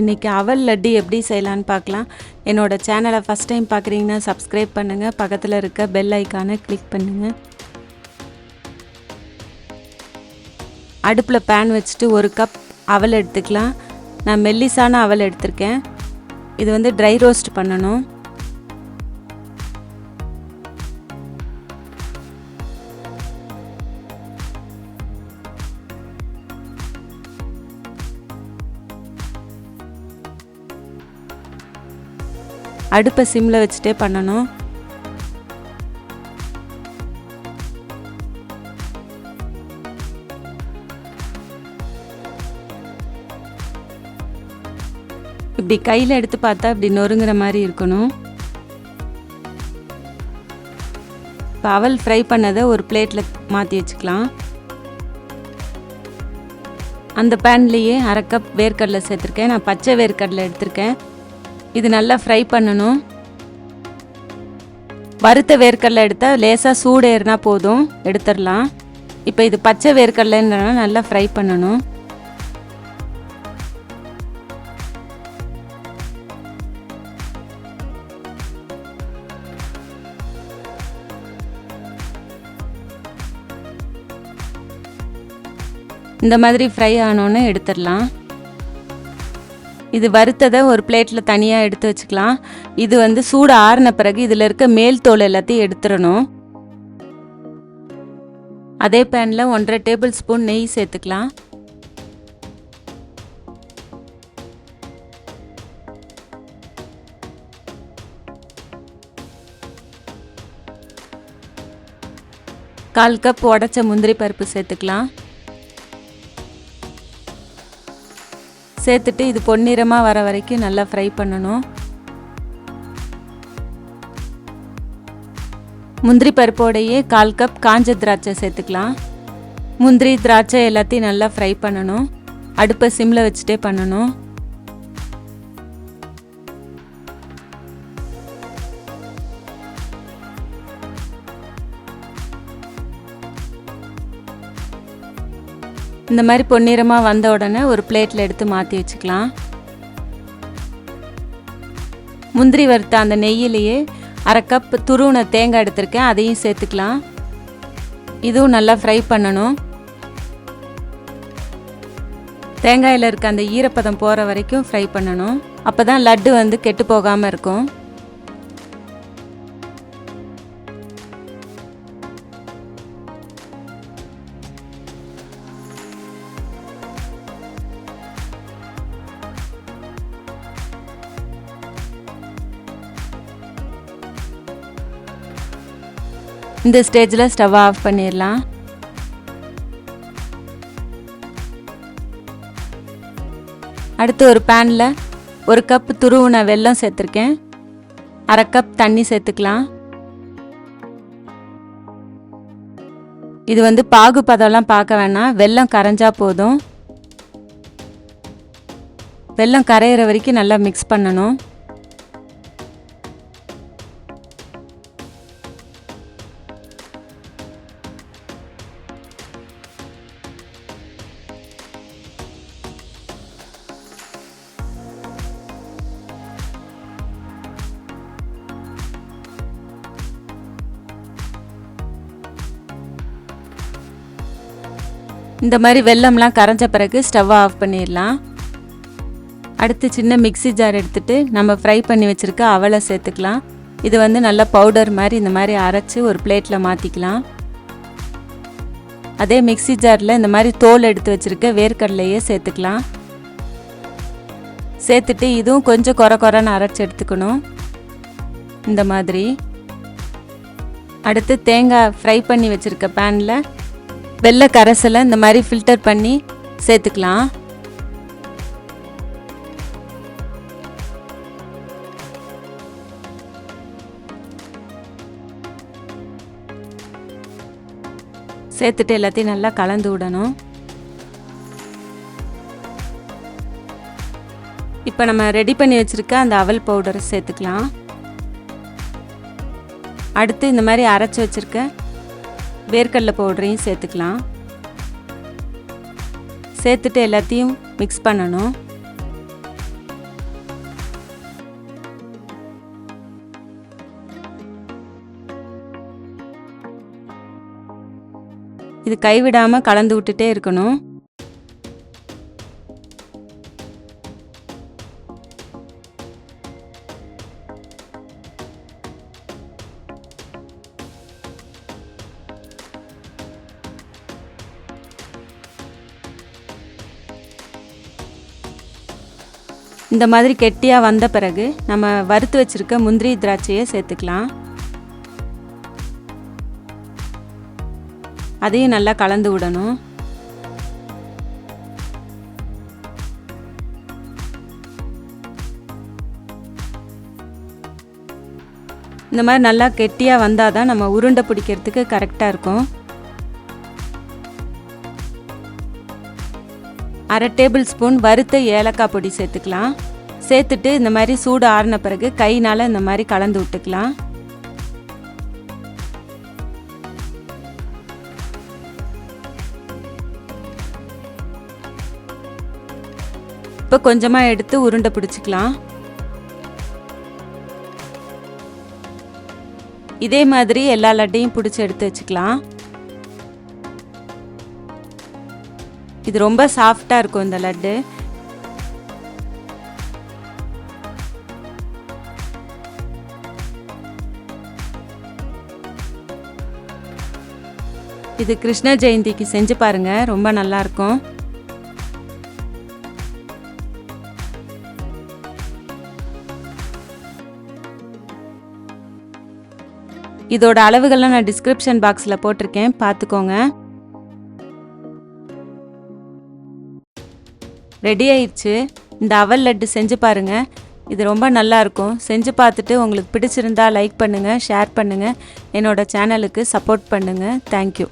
இன்றைக்கி அவல் லட்டு எப்படி செய்யலான்னு பார்க்கலாம். என்னோடய சேனலை ஃபஸ்ட் டைம் பார்க்குறீங்கன்னா சப்ஸ்கிரைப் பண்ணுங்கள் பக்கத்தில் இருக்க பெல் ஐக்கானை கிளிக் பண்ணுங்கள் அடுப்பில் பேன் வச்சுட்டு ஒரு கப் அவல் எடுத்துக்கலாம். நான் மெல்லிசான அவல் எடுத்திருக்கேன். இது வந்து ட்ரை ரோஸ்ட் பண்ணணும். அடுப்பை சிம்மில் வச்சுட்டே பண்ணணும். இப்படி கையில் எடுத்து பார்த்தா இப்படி நொறுங்குற மாதிரி இருக்கணும். இப்போ அவல் ஃப்ரை பண்ணதை ஒரு பிளேட்டில் மாற்றி வச்சுக்கலாம். அந்த பேன்லேயே அரை கப் வேர்க்கடலை சேர்த்துருக்கேன். நான் பச்சை வேர்க்கடலை எடுத்திருக்கேன். இது நல்லா ஃப்ரை பண்ணணும். வறுத்த வேர்க்கடலை எடுத்தால் லேசாக சூடு ஏறினா போதும். எடுத்துடலாம். இப்போ இது பச்சை வேர்க்கடலைன்றனால நல்லா ஃப்ரை பண்ணணும். இந்த மாதிரி ஃப்ரை ஆனோன்னு எடுத்துடலாம். இது வறுத்ததை ஒரு பிளேட்டில் தனியாக எடுத்து வச்சுக்கலாம். இது வந்து சூடு ஆறின பிறகு இதில் இருக்க மேல் தோல் எல்லாத்தையும் எடுத்துடணும். அதே பேனில் ஒன்றரை டேபிள் ஸ்பூன் நெய் சேர்த்துக்கலாம். கால் கப் உடச்ச முந்திரி பருப்பு சேர்த்துக்கலாம். சேர்த்துட்டு இது பொன்னிறமாக வர வரைக்கும் நல்லா ஃப்ரை பண்ணணும். முந்திரி பருப்போடையே கால் கப் காஞ்ச திராட்சை சேர்த்துக்கலாம். முந்திரி திராட்சை எல்லாத்தையும் நல்லா ஃப்ரை பண்ணணும். அடுப்பை சிம்மில் வச்சுட்டே பண்ணணும். இந்த மாதிரி பொன்னிறமாக வந்த உடனே ஒரு பிளேட்டில் எடுத்து மாற்றி வச்சுக்கலாம். முந்திரி வறுத்த அந்த நெய்யிலேயே அரை கப் துருவின தேங்காய் எடுத்திருக்கேன் அதையும் சேர்த்துக்கலாம். இதுவும் நல்லா ஃப்ரை பண்ணணும். தேங்காயில் இருக்க அந்த ஈரப்பதம் போகிற வரைக்கும் ஃப்ரை பண்ணணும். அப்போ தான் லட்டு வந்து கெட்டு போகாமல் இருக்கும். இந்த ஸ்டேஜில் ஸ்டவ்வை ஆஃப் பண்ணிடலாம் அடுத்து ஒரு பேனில் ஒரு கப் துருவுன வெல்லம் சேர்த்துருக்கேன். அரை கப் தண்ணி சேர்த்துக்கலாம். இது வந்து பாகு பதம்லாம் பார்க்க வேணாம். வெல்லம் கரைஞ்சா போதும். வெல்லம் கரையிற வரைக்கும் நல்லா மிக்ஸ் பண்ணணும். இந்த மாதிரி வெள்ளம்லாம் கரைஞ்ச பிறகு ஸ்டவ்வை ஆஃப் பண்ணிடலாம். அடுத்து சின்ன மிக்ஸி ஜார் எடுத்துகிட்டு நம்ம ஃப்ரை பண்ணி வச்சுருக்க அவலை சேர்த்துக்கலாம். இது வந்து நல்லா பவுடர் மாதிரி இந்த மாதிரி அரைச்சி ஒரு பிளேட்டில் மாற்றிக்கலாம் அதே மிக்ஸி ஜாரில் இந்த மாதிரி தோல் எடுத்து வச்சுருக்க வேர்க்கடலையே சேர்த்துக்கலாம். சேர்த்துட்டு இதுவும் கொஞ்சம் குறை குறைன்னு அரைச்சி எடுத்துக்கணும். இந்த மாதிரி. அடுத்து தேங்காய் ஃப்ரை பண்ணி வச்சுருக்க பேனில் வெள்ளை கரைசலை இந்த மாதிரி ஃபில்டர் பண்ணி சேர்த்துக்கலாம். சேர்த்துட்டு எல்லாத்தையும் நல்லா கலந்து விடணும். இப்போ நம்ம ரெடி பண்ணி வச்சுருக்க அந்த அவல் பவுடரை சேர்த்துக்கலாம். அடுத்து இந்த மாதிரி அரைச்சி வச்சுருக்க வேர்க்கடலை பவுடரையும் சேர்த்துக்கலாம். சேர்த்துட்டு எல்லாத்தையும் மிக்ஸ் பண்ணணும். இது கைவிடாமல் கலந்து விட்டுட்டே இருக்கணும். இந்த மாதிரி கெட்டியாக வந்த பிறகு நம்ம வறுத்து வச்சுருக்க முந்திரி திராட்சையை சேர்த்துக்கலாம். அதையும் நல்லா கலந்து விடணும். இந்த மாதிரி நல்லா கெட்டியாக வந்தால் தான் நம்ம உருண்டை பிடிக்கிறதுக்கு கரெக்டாக இருக்கும். அரை டேபிள் ஸ்பூன் வறுத்த ஏலக்காய் பொடி சேர்த்துக்கலாம். சேர்த்துட்டு இந்த மாதிரி சூடு ஆறின பிறகு கைனால் இந்த மாதிரி கலந்து விட்டுக்கலாம். இப்போ கொஞ்சமாக எடுத்து உருண்டை பிடிச்சிக்கலாம். இதே மாதிரி எல்லா லட்டையும் பிடிச்சி எடுத்து வச்சுக்கலாம். இது ரொம்ப சாஃப்டாக இருக்கும் இந்த லட்டு. இது கிருஷ்ண ஜெயந்திக்கு செஞ்சு பாருங்க ரொம்ப நல்லா இருக்கும் இதோட அளவுகள்லாம் நான் டிஸ்கிரிப்ஷன் பாக்ஸில் போட்டிருக்கேன் பார்த்துக்கோங்க. ரெடி ஆயிடுச்சு. இந்த அவல் லட்டு செஞ்சு பாருங்க. இது ரொம்ப நல்லாயிருக்கும். செஞ்சு பார்த்துட்டு உங்களுக்கு பிடிச்சிருந்தா லைக் பண்ணுங்கள் ஷேர் பண்ணுங்கள் என்னோடய சேனலுக்கு சப்போர்ட் பண்ணுங்கள் தேங்க்யூ